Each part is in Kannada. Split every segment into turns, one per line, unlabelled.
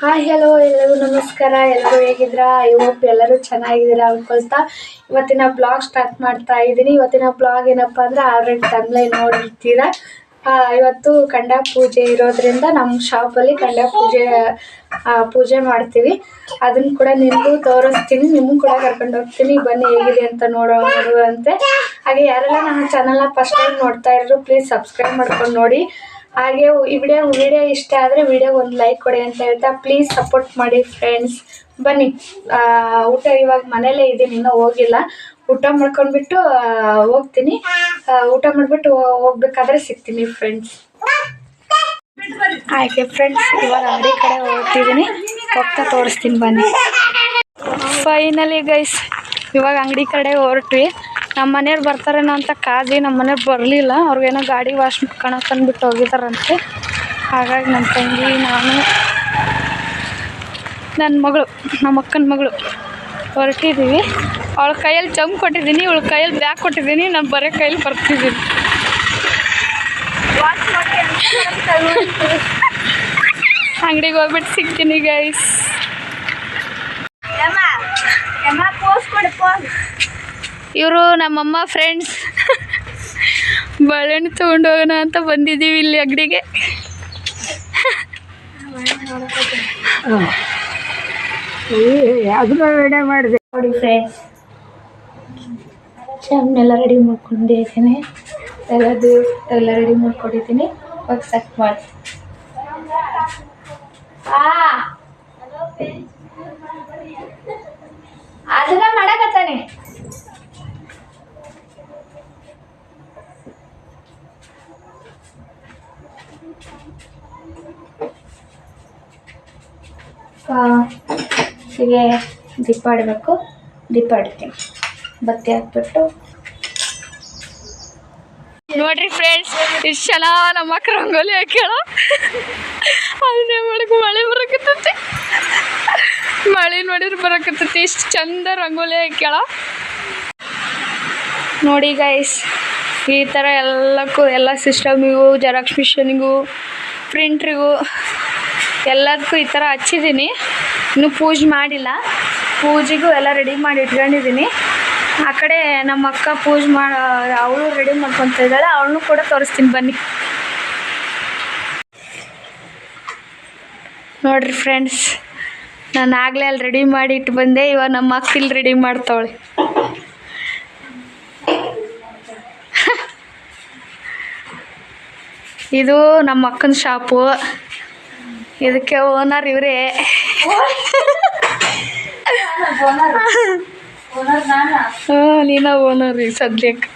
ಹಾಯ್ ಹಲೋ ಎಲ್ಲರಿಗೂ ನಮಸ್ಕಾರ. ಎಲ್ಲರೂ ಹೇಗಿದ್ದೀರಾ? ಐ ಹೋಪ್ ಎಲ್ಲರೂ ಚೆನ್ನಾಗಿದ್ದೀರಾ ಅನ್ಕೊಳ್ತಾ. ಇವತ್ತಿನ ಬ್ಲಾಗ್ ಸ್ಟಾರ್ಟ್ ಮಾಡ್ತಾ ಇದ್ದೀನಿ. ಇವತ್ತಿನ ಬ್ಲಾಗ್ ಏನಪ್ಪ ಅಂದ್ರೆ ಆಲ್ರೆಡಿ ತಮ್ಮಲೇ ನೋಡಿರ್ತೀರಾ? ಇವತ್ತು ಕಂಡ ಪೂಜೆ ಇರೋದ್ರಿಂದ ನಮ್ಮ ಶಾಪಲ್ಲಿ ಕಂಡ ಪೂಜೆ ಪೂಜೆ ಮಾಡ್ತೀವಿ. ಅದನ್ನು ಕೂಡ ನಿಮಗೂ ತೋರಿಸ್ತೀನಿ. ನಿಮಗೂ ಕೂಡ ಕರ್ಕೊಂಡು ಹೋಗ್ತೀನಿ. ಬನ್ನಿ, ಹೇಗಿದೆ ಅಂತ ನೋಡೋ, ನೋಡುವಂತೆ. ಹಾಗೆ ಯಾರೆಲ್ಲ ನನ್ನ ಚಾನಲ್ನ ಫಸ್ಟ್ ಟೈಮ್ ನೋಡ್ತಾ ಇರೋರು ಪ್ಲೀಸ್ ಸಬ್ಸ್ಕ್ರೈಬ್ ಮಾಡ್ಕೊಂಡು ನೋಡಿ. ಹಾಗೆ ಈ ವಿಡಿಯೋ ವಿಡಿಯೋ ಇಷ್ಟ ಆದರೆ ವಿಡಿಯೋಗೆ ಒಂದು ಲೈಕ್ ಕೊಡಿ ಅಂತ ಹೇಳ್ತಾ ಪ್ಲೀಸ್ ಸಪೋರ್ಟ್ ಮಾಡಿ ಫ್ರೆಂಡ್ಸ್ ಬನ್ನಿ. ಊಟ ಇವಾಗ ಮನೇಲೇ ಇದ್ದೀನಿ, ಇನ್ನೂ ಹೋಗಿಲ್ಲ. ಊಟ ಮಾಡ್ಕೊಂಡ್ಬಿಟ್ಟು ಹೋಗ್ತೀನಿ. ಊಟ ಮಾಡಿಬಿಟ್ಟು ಹೋಗ್ಬೇಕಾದ್ರೆ ಸಿಗ್ತೀನಿ ಫ್ರೆಂಡ್ಸ್ ಆಯ್ಕೆ ಫ್ರೆಂಡ್ಸ್ ಇವಾಗ ಅಂಗಡಿ ಕಡೆ ಹೋಗ್ತಿದ್ದೀನಿ. ಹೋಗ್ತಾ ತೋರಿಸ್ತೀನಿ ಬನ್ನಿ. ಫೈನಲಿ ಗೈಸ್ ಇವಾಗ ಅಂಗಡಿ ಕಡೆ ಹೊರಟ್ವಿ. ನಮ್ಮ ಮನೆಯವ್ರು ಬರ್ತಾರೇನೋ ಅಂತ ಕಾದಿ ನಮ್ಮ ಮನೆಯವ್ರು ಬರಲಿಲ್ಲ. ಅವ್ರಿಗೇನೋ ಗಾಡಿ ವಾಶ್ ಕಣಕ್ಕಂದ್ಬಿಟ್ಟು ಹೋಗಿದಾರಂತೆ. ಹಾಗಾಗಿ ನಮ್ಮ ತಂಗಿ, ನಾನು ನನ್ನ ಮಗಳು, ನಮ್ಮ ಅಕ್ಕನ ಮಗಳು ಹೊರಟಿದ್ದೀವಿ ಅವಳ ಕೈಯಲ್ಲಿ ಚಮ್ ಕೊಟ್ಟಿದ್ದೀನಿ, ಇವಳ ಕೈಯಲ್ಲಿ ಬ್ಯಾಗ್ ಕೊಟ್ಟಿದ್ದೀನಿ, ನಾನು ಬರೀ ಕೈಯಲ್ಲಿ ಬರ್ತಿದ್ದೀನಿ. ಅಂಗಡಿಗೆ ಹೋಗ್ಬಿಟ್ಟು ಸಿಗ್ತೀನಿ ಗೈಸ್ ಇವರು ನಮ್ಮಮ್ಮ ಫ್ರೆಂಡ್ಸ್ ಬಾಳೆಹಣ್ಣು ತೊಗೊಂಡು ಹೋಗೋಣ ಅಂತ ಬಂದಿದ್ದೀವಿ ಇಲ್ಲಿ ಅಂಗಡಿಗೆ.
ಅದನ್ನ ವಿಡಿಯೋ ಮಾಡಿದೆ.
ನೋಡಿ ಫ್ರೆಂಡ್ಸ್ ಚಮ್ನೆಲ್ಲ ರೆಡಿ ಮಾಡ್ಕೊಂಡಿದ್ದೀನಿ ಎಲ್ಲದು ಎಲ್ಲ ರೆಡಿ ಮಾಡ್ಕೊಂಡಿದ್ದೀನಿ. ಇವಾಗ ಸೆಟ್ ಮಾಡಿ. ಅದನ್ನ ಮಾಡಕತ್ತಾನೆ. ಹೀಗೆ ದೀಪ ಆಡ್ತೀನಿ ಬತ್ತಿ ಹಾಕ್ಬಿಟ್ಟು. ನೋಡ್ರಿ ಫ್ರೆಂಡ್ಸ್ ಇಷ್ಟು ಚೆನ್ನಾಗಿ ನಮ್ಮ ಅಕ್ಕ ರಂಗೋಲಿ ಹಾಕ್ಯಾಳ. ಅದನ್ನೇ ಮಾಡಕ್ಕೆ ಮಳೆ ಬರಕತ್ತೈತಿ. ಮಳೆ ನೋಡಿದ್ರೆ ಬರಕತ್ತೈತಿ. ಇಷ್ಟು ಚಂದ ರಂಗೋಲಿ ಹಾಕ್ಯಾಳ. ನೋಡಿ ಗೈಸ್ ಈ ಥರ ಎಲ್ಲಕ್ಕೂ, ಎಲ್ಲ ಸಿಸ್ಟಮಿಗೂ ಜೆರಾಕ್ಸ್ ಮಿಷನಿಗೂ ಪ್ರಿಂಟ್ರಿಗೂ ಎಲ್ಲದಕ್ಕೂ ಈ ಥರ ಹಚ್ಚಿದ್ದೀನಿ. ಇನ್ನೂ ಪೂಜೆ ಮಾಡಿಲ್ಲ. ಪೂಜೆಗೂ ಎಲ್ಲ ರೆಡಿ ಮಾಡಿ ಇಟ್ಕೊಂಡಿದ್ದೀನಿ. ಆ ಕಡೆ ನಮ್ಮ ಅಕ್ಕ ಪೂಜೆ ಮಾಡ ಅವಳು ರೆಡಿ ಮಾಡ್ಕೊತ ಇದ್ದಾಳೆ. ಅವಳನ್ನು ಕೂಡ ತೋರಿಸ್ತೀನಿ. ಬನ್ನಿ. ನೋಡ್ರಿ ಫ್ರೆಂಡ್ಸ್ ನಾನು ಆಗಲೇ ಅಲ್ಲಿ ರೆಡಿ ಮಾಡಿ ಇಟ್ಟು ಬಂದೆ. ಇವಾಗ ನಮ್ಮ ಅಕ್ಕ ಇಲ್ಲಿ ರೆಡಿ ಮಾಡ್ತಾವಳೆ. ಇದು ನಮ್ಮ ಅಕ್ಕನ ಶಾಪು ಇದಕ್ಕೆ ಓನರ್ ಇವರೇ. ಹ್ಞೂ ನೀನ ಓನರ್ ಈಗ ಸದ್ಯಕ್ಕೆ.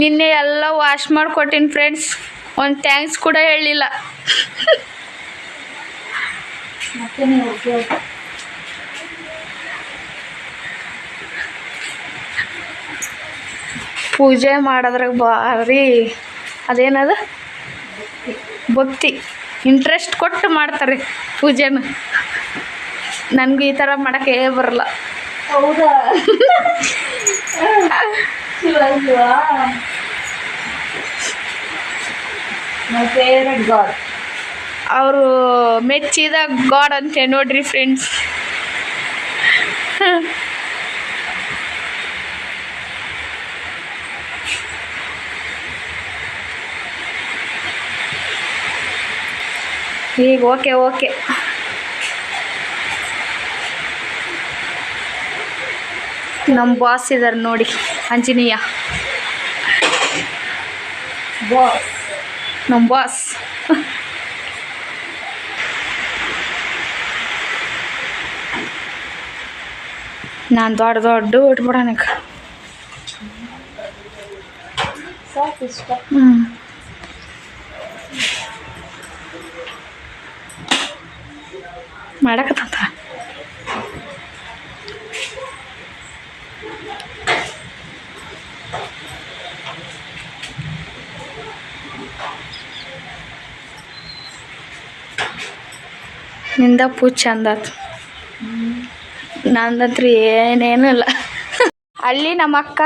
ನಿನ್ನೆ ಎಲ್ಲ ವಾಶ್ ಮಾಡಿಕೊಟ್ಟಿನಿ ಫ್ರೆಂಡ್ಸ್ ಒಂದು ಥ್ಯಾಂಕ್ಸ್ ಕೂಡ ಹೇಳಿಲ್ಲ. ಪೂಜೆ ಮಾಡೋದ್ರಾಗ ಭಾರಿ ಅದೇನದು? ಭಕ್ತಿ. ಇಂಟ್ರೆಸ್ಟ್ ಕೊಟ್ಟು ಮಾಡ್ತಾರೆ ಪೂಜೆನ. ನನಗೆ ಈ ಥರ ಮಾಡೋಕ್ಕೆ ಬರಲ್ಲ.
ಹೌದಾ? ಗಾಡ್?
ಅವರು ಮೆಚ್ಚಿದ ಗಾಡ್ ಅಂತೆ ನೋಡ್ರಿ ಫ್ರೆಂಡ್ಸ್ ಈಗ ಓಕೆ ಓಕೆ. ನಮ್ಮ ಬಾಸ್ ಇದ್ದಾರೆ ನೋಡಿ, ಅಂಜನೀಯ.
ಬಾಸ್
ನಮ್ಮ ಬಾಸ್ ನಾನು ದೊಡ್ಡ ದೊಡ್ಡ ಇಟ್ಬಿಡೋಣಕ್ಕೆ ಹ್ಞೂ ಮಾಡಕತ್ತ ನಿಂದ ಪೂ ಚಂದ ನಂದಂತ್ರು ಏನೇನು ಅಲ್ಲಿ ನಮ್ಮ ಅಕ್ಕ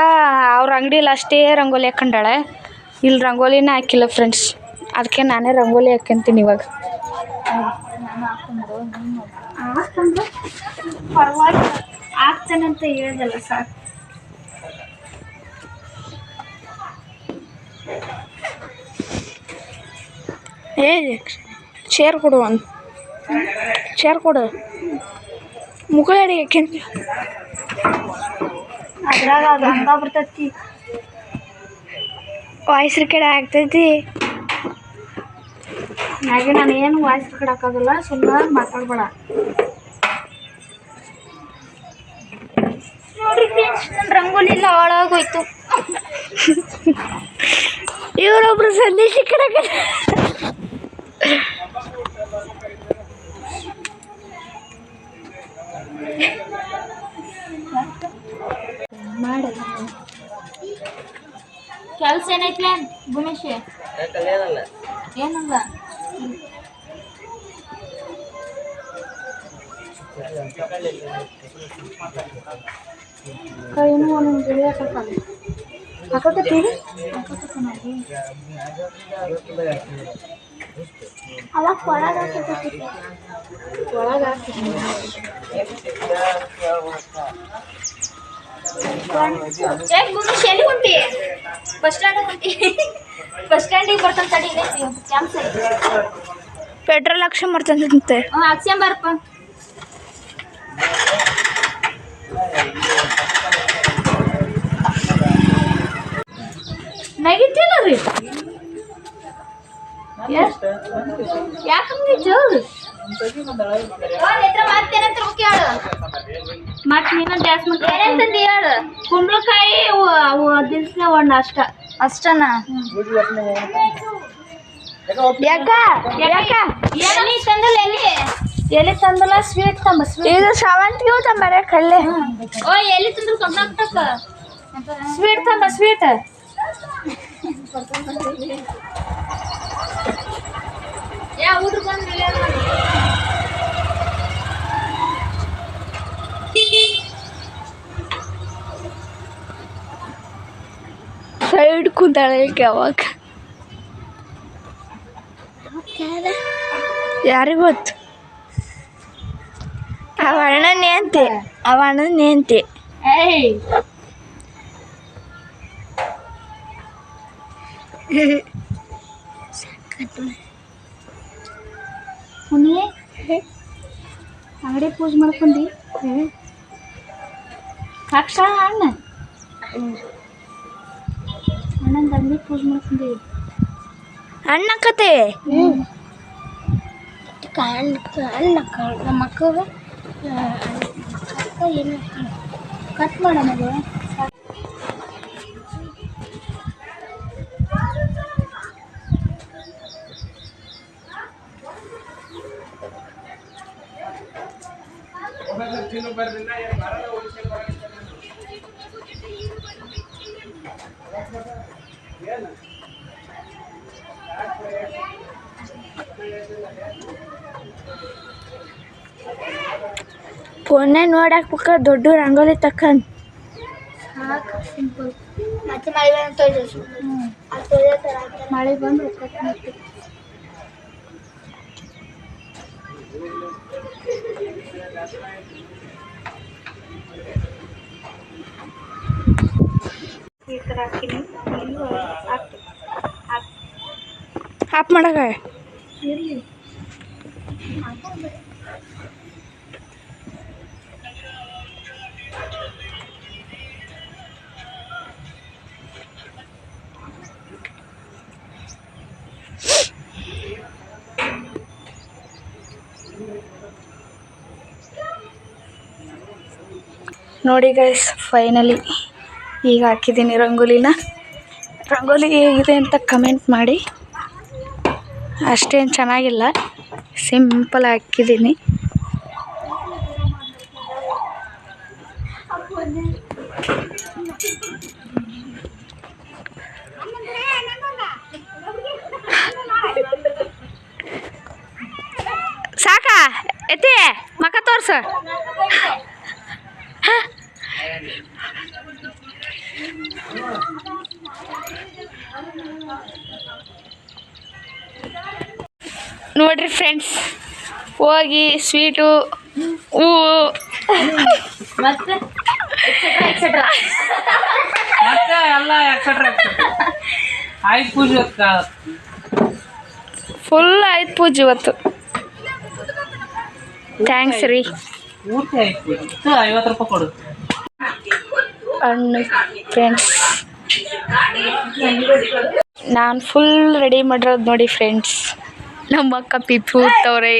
ಅವ್ರ ಅಂಗಡಿಲಿ ಅಷ್ಟೇ ರಂಗೋಲಿ ಹಾಕೊಂಡಾಳೆ. ಇಲ್ಲಿ ರಂಗೋಲಿನೇ ಹಾಕಿಲ್ಲ ಫ್ರೆಂಡ್ಸ್ ಅದಕ್ಕೆ ನಾನೇ ರಂಗೋಲಿ ಹಾಕ್ಯಂತೀನಿ ಇವಾಗ. ಹಾಕಂದ್ರೆ ಪರವಾಗಿಲ್ಲ. ಆಗ್ತಾನಂತ ಹೇಳ್ದಲ್ಲ ಸರ್ ಏ ಚೇರ್ ಕೊಡು ಒಂದು ಚೇರ್ ಕೊಡು. ಮುಖ ಹೇಳಿ ಯಾಕೆಂದ್ರೆ ಅದ್ರಾಗ ಅದು ಹಂಗ ಬರ್ತೈತಿ. ವಾಯ್ಸ್ರ ಕಡೆ ಆಗ್ತೈತಿ. ಹಾಗೆ ನಾನು ಏನು ವಾಯ್ಸ್ ಕಡಕ್ಕಾಗಲ್ಲ ಸುಮ್ಮನೆ ಮಾತಾಡ್ಬೇಡ.
ನೋಡ್ರಿ ನನ್ನ ರಂಗೋಲಿ ಎಲ್ಲ ಹಾಳಾಗೋಯ್ತು.
ಇವರೊಬ್ರು ಸಂದೇಶ ಕಡಕ
ಕೆಲಸ ಏನೈತ್ಲೆ ಭೂಮೇಶ್ ಏನಲ್ಲ
ಕೈನೂ ಒಂದೊಂದು ಗಿಳಿ ಹಾಕತ್ತೀವಿ
ಅವಾಗ ಒಳಗೆ ಹಾಕಿ
ಒಳಗೆ ಹಾಕಿ
ಏ ಭೂಮೇಶ್ ಎಲ್ಲಿ ಹೊಂಟಿ ಬಸ್ ಸ್ಟ್ಯಾಂಡ್ ಹೊಂಟಿ ಬಸ್ ಸ್ಟ್ಯಾಂಡಿಗೆ ಬರ್ತಾನೆ ತಡಿ ಕ್ಯಾಂಪ್ಸ್
ಪೆಟ್ರೋಲ್ ಹಾಕ್ಸಿ ಮಾಡ್ತಂತೆ ನಗಿತಿಲ್ಲ ರೀ. ಜೋರು. ನೀನು ಡ್ಯಾನ್ಸ್
ಹೇಳು.
ಕುಂಬಳಕಾಯಿ ಅವು ಅವು ದಿಲ್ಸ್ನ ಒಂದು ಅಷ್ಟ.
ಅಷ್ಟನಾ?
ಯಾಕ? ಯಾಕ?
ಎಲ್ಲಿ ತಂದಲ್ಲ ಎಲ್ಲಿ
ಎಲ್ಲಿ ತಂದಲ್ಲ ಸ್ವೀಟ್ ತಂಬ ಇದು ಶಾವಂತಿಗೆ ತಂಬಾರೆ ಕಳ್ಳೆ
ಓ ಎಲ್ಲಿ ತಂದ್ರು ಕಮ್ಮಿ
ಸ್ವೀಟ್ ತಂಬ ಸ್ವೀಟ್
ಯಾ ಹುಡ್ರು ಬಂದ್ರಲ್ಲ
ಸೈಡ್ ಕುಂತಾಳೆ ಯಾವಾಗ ಯಾರಿಗ್ ಗೊತ್ತು ಅವ ಅಣ್ಣ ನೇಂತಿ ಅವ ಅಣ್ಣ ನೇಂತಿ ಮುನಿ ಅಂಗಡಿ ಪೂಜೆ ಮಾಡ್ಕೊಂಡಿ ಕಕ್ಷ ಅಣ್ಣ ಅಣ್ಣಂದ ಅಂಗಡಿ ಪೂಜೆ ಮಾಡ್ಕೊಂಡಿ ಅಣ್ಣ ಕತೆ ಅಣ್ಣ ನಮ್ಮ ಅಕ್ಕಗ ಏನು ಕಟ್ ಮಾಡೋಣ ನೋಡಾಕ್ಬೇಕ ದೊಡ್ಡ ರಂಗೋಲಿ ತಕ್ಕಂಡ್
ಮತ್ತೆ ಮಳೆ ಬಂದು
ಮಳೆ ಬಂದು ಈ ಥರ ಹಾಕಿನಿ ಆಫ್ ಮಾಡಕ ಇರಲಿ ನೋಡಿ ಗೈಸ್ ಫೈನಲಿ ಈಗ ಹಾಕಿದ್ದೀನಿ ರಂಗೋಲಿನ. ರಂಗೋಲಿ ಹೇಗಿದೆ ಅಂತ ಕಮೆಂಟ್ ಮಾಡಿ. ಅಷ್ಟೇನು ಚೆನ್ನಾಗಿಲ್ಲ ಸಿಂಪಲ್ ಹಾಕಿದ್ದೀನಿ. ಸಾಕಾ, ಎತ್ತಿ ಮಕ್ಕ ತೋರ್ಸ. ನೋಡ್ರಿ ಫ್ರೆಂಡ್ಸ್ ಹೋಗಿ ಸ್ವೀಟು ಹೂವು. ಫುಲ್ ಆಯ್ತು ಪೂಜೆ ಇವತ್ತು. ಥ್ಯಾಂಕ್ಸ್ ರೀ. ಹಣ್ಣು ಫ್ರೆಂಡ್ಸ್ ನಾನು ಫುಲ್ ರೆಡಿ ಮಾಡಿರೋದು ನೋಡಿ ಫ್ರೆಂಡ್ಸ್ ನಮ್ಮ ಅಕ್ಕ ಪಿಪ್ಪು ತವ್ರೆ.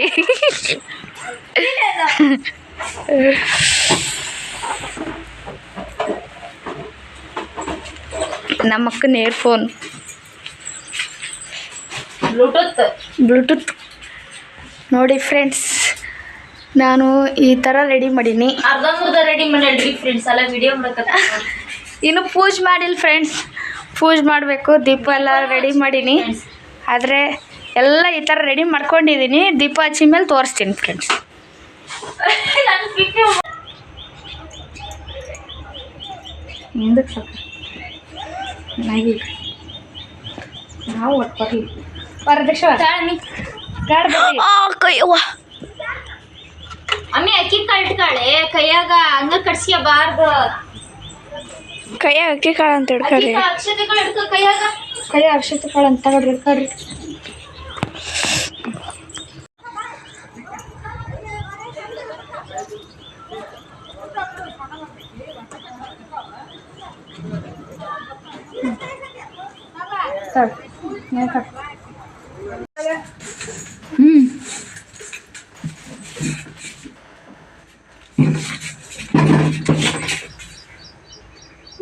ನಮ್ಮ ಅಕ್ಕನ ಇಯರ್ಫೋನ್
ಬ್ಲೂಟೂತ್.
ಬ್ಲೂಟೂತ್. ನೋಡಿ ಫ್ರೆಂಡ್ಸ್ ನಾನು ಈ ಥರ ರೆಡಿ ಮಾಡೀನಿ.
ರೆಡಿ ಮಾಡ್ಯಾಳ್ರಿ ಫ್ರೆಂಡ್ಸ್ ಎಲ್ಲ ವಿಡಿಯೋ ಮಾಡಕತ್ತ
ಇನ್ನು ಪೂಜೆ ಮಾಡಿಲ್ಲ ಫ್ರೆಂಡ್ಸ್ ಪೂಜೆ ಮಾಡಬೇಕು ದೀಪ ಎಲ್ಲ ರೆಡಿ ಮಾಡೀನಿ. ಆದರೆ ಎಲ್ಲ ಈ ಥರ ರೆಡಿ ಮಾಡ್ಕೊಂಡಿದ್ದೀನಿ. ದೀಪ ಹಚ್ಚಿ ಮೇಲೆ ತೋರಿಸ್ತೀನಿ ಫ್ರೆಂಡ್ಸ್ ನಾವು
ಅಮ್ಮಿ ಅಕ್ಕಿ ಕಾಳು ಇಟ್ಕಾಳೆ ಕೈಯಾಗ ಹಂಗ
ಕೈ ಅಕ್ಕಿ ಕಾಳು ಅಂತ
ಹಿಡ್ಕೊಳ್ಳಿ
ಅಕ್ಷತೆ
ಕಾಳು ಅಂತ ಕೈಯಾಗ.
ಕೈ ಅಕ್ಷತೆ ಕಾಳು ಅಂತ ತಗೊಳ್ರಿ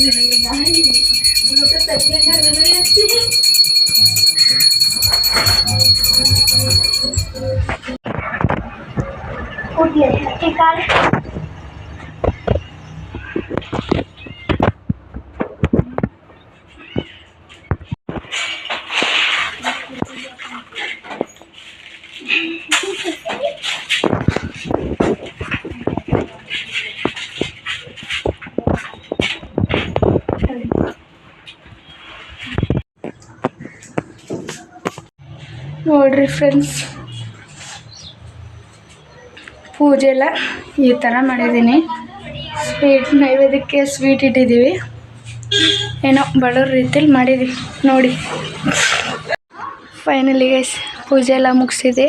लोग तो सब्ज़ियाँ घर में बड़ी रखते हैं। उठ गया ನೋಡ್ರಿ ಫ್ರೆಂಡ್ಸ್ ಪೂಜೆ ಎಲ್ಲ ಈ ಥರ ಮಾಡಿದ್ದೀನಿ. ಸ್ವೀಟ್ ನೈವೇದ್ಯಕ್ಕೆ ಸ್ವೀಟ್ ಇಟ್ಟಿದ್ದೀವಿ. ಏನೋ ಬಡವ್ರ ರೀತಿಯಲ್ಲಿ ಮಾಡಿದ್ದೀವಿ. ನೋಡಿ. ಫೈನಲಿ ಗೈಸ್ ಪೂಜೆ ಎಲ್ಲ ಮುಗಿಸಿದೆ.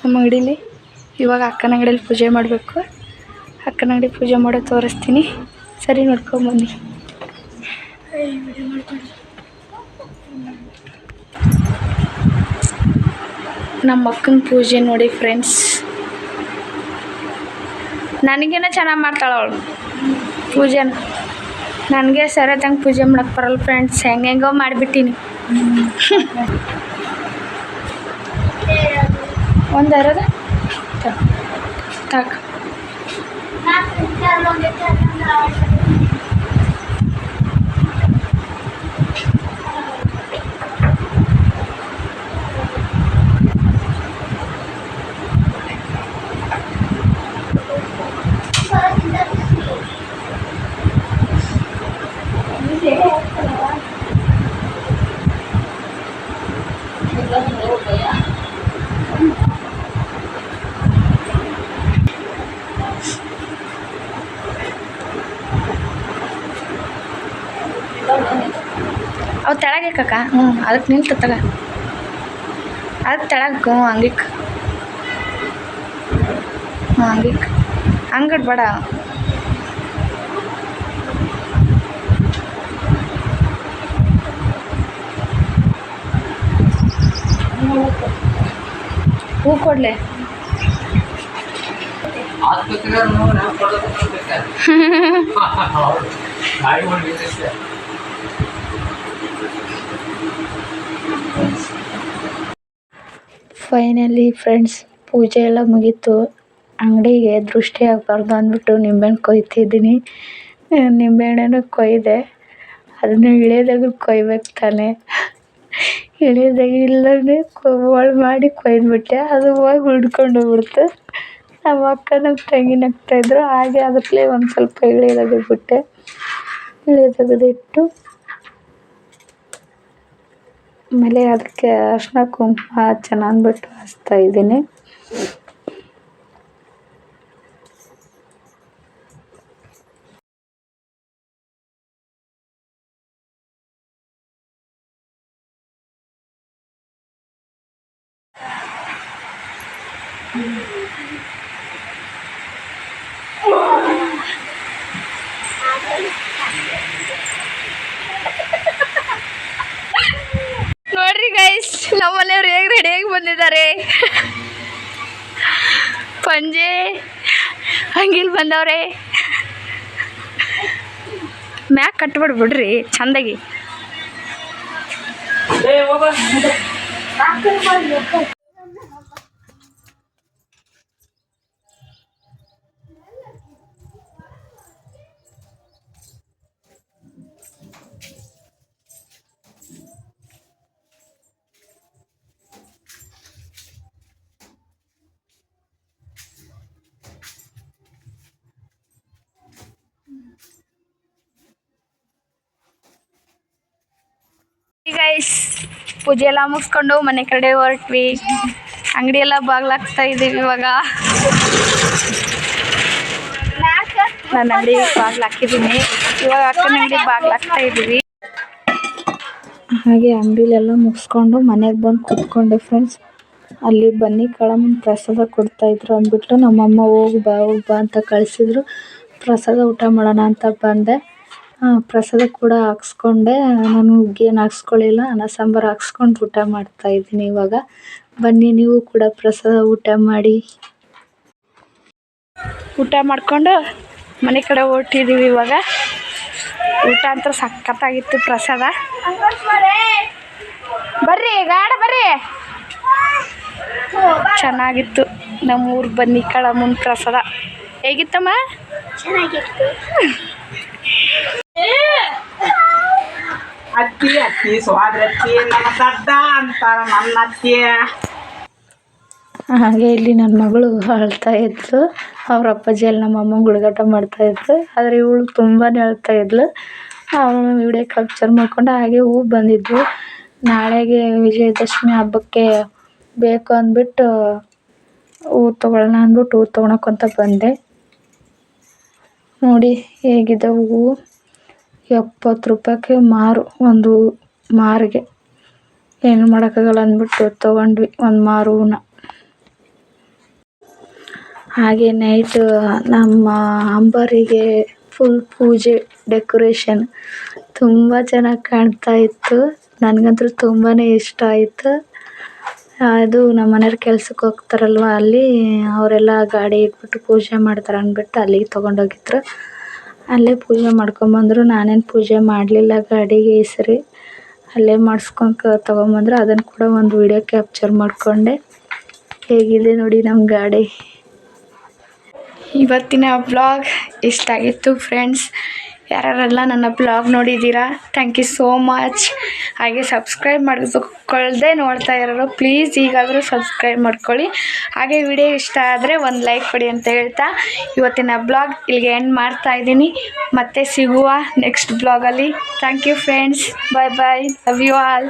ನಮ್ಮ ಅಂಗಡೀಲಿ ಇವಾಗ ಅಕ್ಕನ ಅಂಗಡಿಯಲ್ಲಿ ಪೂಜೆ ಮಾಡಬೇಕು. ಅಕ್ಕನ ಅಂಗಡಿ ಪೂಜೆ ಮಾಡೋ ತೋರಿಸ್ತೀನಿ. ಸರಿ ನೋಡ್ಕೊಂಬನ್ನಿ ನಮ್ಮ ಅಕ್ಕನ ಪೂಜೆ ನೋಡಿ ಫ್ರೆಂಡ್ಸ್ ನನಗೇನ ಚೆನ್ನಾಗಿ ಮಾಡ್ತಾಳೆ ಅವಳು. ಪೂಜೆ ನನಗೆ ಸರಿಯಾದಂಗೆ ಪೂಜೆ ಮಾಡಕ್ಕೆ ಬರಲ್ಲ ಫ್ರೆಂಡ್ಸ್ ಹೆಂಗೆ ಹೆಂಗೋ ಮಾಡಿಬಿಟ್ಟಿನಿ. ಒಂದು ಅರದ? ತಾಕ ಅವು ತೆಳಗಿಕ್ಕಕ್ಕ ಹ್ಞೂ ಅದಕ್ಕೆ ನಿಂತು ತಗ ಅದಕ್ಕೆ ತೆಳಗಕ್ಕೆ ಹ್ಞೂ ಹಂಗಿಕ್ ಹ್ಞೂ ಹಂಗಿಕ್ ಹಂಗಡ್ಬೇಡ ಹೂ ಕೊಡ್ಲೆ. ಫೈನಲಿ ಫ್ರೆಂಡ್ಸ್ ಪೂಜೆ ಎಲ್ಲ ಮುಗೀತು. ಅಂಗಡಿಗೆ ದೃಷ್ಟಿ ಆಗಬಾರ್ದು ಅಂದ್ಬಿಟ್ಟು ನಿಂಬೆಹಣ್ಣು ಕೊಯ್ತಿದ್ದೀನಿ. ನಿಂಬೆಹಣ್ಣು ಕೊಯ್ದೆ. ಅದನ್ನು ಇಳಿಯೋದಾಗ ಕೊಯ್ಬೇಕು ತಾನೆ. ಇಳಿಯೋದಾಗ ಇಲ್ಲನೇ ಕೋಲ್ ಮಾಡಿ ಕೊಯ್ದುಬಿಟ್ಟೆ ಅದು ಹೋಗಿ ಹುಡ್ಕೊಂಡು ಹೋಗ್ಬಿಡ್ತು. ನಮ್ಮ ಅಕ್ಕ ನಮ್ಮ ತಂಗಿ ನಗ್ತಾಯಿದ್ರು ಹಾಗೆ ಅದರಲ್ಲೇ ಒಂದು ಸ್ವಲ್ಪ ಇಳಿಯೋದಾಗ ಬಿಟ್ಟೆ ತೆಗೆದಿಟ್ಟು ಆಮೇಲೆ ಅದಕ್ಕೆ ಅರಿಶ್ಣ ಕುಂಕುಮ ಹಚ್ಚೋಣ ಅಂದ್ಬಿಟ್ಟು ಹಚ್ತಾ ಇದ್ದೀನಿ ನೋಡ್ರಿ ಗೈಸ್ ನಮ್ಮ ಮನೆಯವ್ರು ಹೇಗೆ ರೆಡಿಯಾಗಿ ಬಂದಿದ್ದಾರೆ ಪಂಜೆ ಹಂಗಿಲ್ ಬಂದವ್ರೆ ಮ್ಯಾಕ್ ಕಟ್ಬಿಡ್ ಬಿಡ್ರಿ ಚಂದಾಗಿ ಗೈಸ್ ಪೂಜೆ ಎಲ್ಲ ಮುಗಿಸ್ಕೊಂಡು ಮನೆ ಕಡೆ ಹೊರಟ್ವಿ. ಅಂಗಡಿ ಎಲ್ಲ ಬಾಗ್ಲಾಗ್ತಾ ಇದ್ದೀವಿ ಇವಾಗ. ನನ್ನ ಅಂಗಡಿ ಬಾಗ್ಲಾಕಿದ್ದೀನಿ. ಇವಾಗ ಅಕ್ಕನ ಅಂಗಡಿ ಬಾಗ್ಲಾಕ್ತಾ ಇದ್ದೀವಿ. ಹಾಗೆ ಅಂಗಡಿಲೆಲ್ಲ ಮುಗಿಸ್ಕೊಂಡು ಮನೆಗೆ ಬಂದು ಕೂತ್ಕೊಂಡೆ ಫ್ರೆಂಡ್ಸ್ ಅಲ್ಲಿ ಬನ್ನಿ ಕಳಮ್ಮನ ಪ್ರಸಾದ ಕೊಡ್ತಾ ಇದ್ರು ಅಂದ್ಬಿಟ್ಟು ನಮ್ಮಮ್ಮ ಹೋಗಿ ಬಾ ಹೋಗಿ ಬಾ ಅಂತ ಕಳಿಸಿದ್ರು. ಪ್ರಸಾದ ಊಟ ಮಾಡೋಣ ಅಂತ ಬಂದೆ. ಆ, ಪ್ರಸಾದ ಕೂಡ ಹಾಕ್ಸ್ಕೊಂಡೆ. ನಾನು ಏನು ಹಾಕ್ಸ್ಕೊಳ್ಳಿಲ್ಲ ಅನ್ನ ಸಾಂಬಾರು ಹಾಕ್ಸ್ಕೊಂಡು ಊಟ ಮಾಡ್ತಾ ಇದ್ದೀನಿ ಇವಾಗ. ಬನ್ನಿ ನೀವು ಕೂಡ ಪ್ರಸಾದ ಊಟ ಮಾಡಿ. ಊಟ ಮಾಡಿಕೊಂಡು ಮನೆ ಕಡೆ ಹೊರಟಿದ್ದೀವಿ ಇವಾಗ. ಊಟ ಅಂತ ಸಖತ್ತಾಗಿತ್ತು ಪ್ರಸಾದ. ಬರ್ರಿ ಗಾಡ ಬರ್ರಿ. ಚೆನ್ನಾಗಿತ್ತು. ನಮ್ಮೂರು ಬನ್ನಿ ಕಳಮುನ್ ಪ್ರಸಾದ. ಹೇಗಿತ್ತಮ್ಮ?
ಚೆನ್ನಾಗಿತ್ತು.
ಅತ್ತಿ ಅತ್ತಿ ಸ್ವಾದ್ರತ್ತಿ ದಡ್ಡ ಅಂತಾರ ಅತ್ತಿ.
ಹಾಗೆ ಇಲ್ಲಿ ನನ್ನ ಮಗಳು ಅಳ್ತಾ ಇದ್ಲು. ಅವ್ರ ಅಪ್ಪಾಜಿ ಅಲ್ಲಿ ನಮ್ಮ ಅಮ್ಮಂಗೆ ಗುಳಗಾಟ ಮಾಡ್ತಾ ಇದ್ಲು. ಆದರೆ ಇವಳು ತುಂಬಾ ಅಳ್ತಾ ಇದ್ಲು. ಅವಳು ವಿಡಿಯೋ ಕ್ಯಾಪ್ಚರ್ ಮಾಡ್ಕೊಂಡು ಹಾಗೆ ಹೂ ಬಂದಿದ್ವು. ನಾಳೆಗೆ ವಿಜಯದಶಮಿ ಹಬ್ಬಕ್ಕೆ ಬೇಕು ಅಂದ್ಬಿಟ್ಟು ಹೂ ತೊಗೊಳ್ಳೋಣ ಅಂದ್ಬಿಟ್ಟು ಹೂ ತೊಗೊಳಕ್ಕಂತ ಬಂದೆ. ನೋಡಿ ಹೇಗಿದೆ ಹೂವು ಎಪ್ಪತ್ತು ರೂಪಾಯಿಗೆ ಮಾರು, ಒಂದು ಮಾರಿಗೆ. ಏನು ಮಾಡೋಕ್ಕಾಗಲ್ಲ ಅಂದ್ಬಿಟ್ಟು ತೊಗೊಂಡ್ವಿ, ಒಂದು ಮಾರು ಹೂನ ಹಾಗೆ ನೈಟ್ ನಮ್ಮ ಅಂಬರಿಗೆ ಫುಲ್ ಪೂಜೆ ಡೆಕೋರೇಷನ್ ತುಂಬ ಚೆನ್ನಾಗಿ ಕಾಣ್ತಾ ಇತ್ತು. ನನಗಂತೂ ತುಂಬಾ ಇಷ್ಟ ಆಯಿತು. ಅದು ನಮ್ಮ ಮನೆಯವ್ರು ಕೆಲ್ಸಕ್ಕೆ ಹೋಗ್ತಾರಲ್ವ ಅಲ್ಲಿ, ಅವರೆಲ್ಲ ಗಾಡಿ ಇಟ್ಬಿಟ್ಟು ಪೂಜೆ ಮಾಡ್ತಾರೆ ಅಂದ್ಬಿಟ್ಟು ಅಲ್ಲಿಗೆ ತೊಗೊಂಡೋಗಿದ್ರು. ಅಲ್ಲೇ ಪೂಜೆ ಮಾಡ್ಕೊಂಬಂದರು, ನಾನೇನು ಪೂಜೆ ಮಾಡಲಿಲ್ಲ ಗಾಡಿಗೆ ಇಸ್ರಿ ಸರಿ ಅಲ್ಲೇ ಮಾಡಿಸ್ಕೊಂಡು ತಗೊಂಬಂದರು. ಅದನ್ನು ಕೂಡ ಒಂದು ವಿಡಿಯೋ ಕ್ಯಾಪ್ಚರ್ ಮಾಡಿಕೊಂಡೆ. ಹೇಗಿದೆ ನೋಡಿ ನಮ್ಮ ಗಾಡಿ. ಇವತ್ತಿನ ಬ್ಲಾಗ್ ಇಷ್ಟ ಆಗಿತ್ತು ಫ್ರೆಂಡ್ಸ್ ಯಾರ್ಯಾರೆಲ್ಲ ನನ್ನ ಬ್ಲಾಗ್ ನೋಡಿದ್ದೀರಾ? ಥ್ಯಾಂಕ್ ಯು ಸೋ ಮಚ್ ಹಾಗೆ ಸಬ್ಸ್ಕ್ರೈಬ್ ಮಾಡಿಸ್ಕೊಳ್ಳದೆ ನೋಡ್ತಾ ಇರೋರು ಪ್ಲೀಸ್ ಈಗಾದರೂ ಸಬ್ಸ್ಕ್ರೈಬ್ ಮಾಡ್ಕೊಳ್ಳಿ. ಹಾಗೆ ವಿಡಿಯೋ ಇಷ್ಟ ಆದರೆ ಒಂದು ಲೈಕ್ ಕೊಡಿ ಅಂತ ಹೇಳ್ತಾ ಇವತ್ತಿನ ಬ್ಲಾಗ್ ಇಲ್ಲಿಗೆ ಎಂಡ್ ಮಾಡ್ತಾ ಇದ್ದೀನಿ. ಮತ್ತೆ ಸಿಗುವ next ಬ್ಲಾಗಲ್ಲಿ. Thank you friends bye bye love you all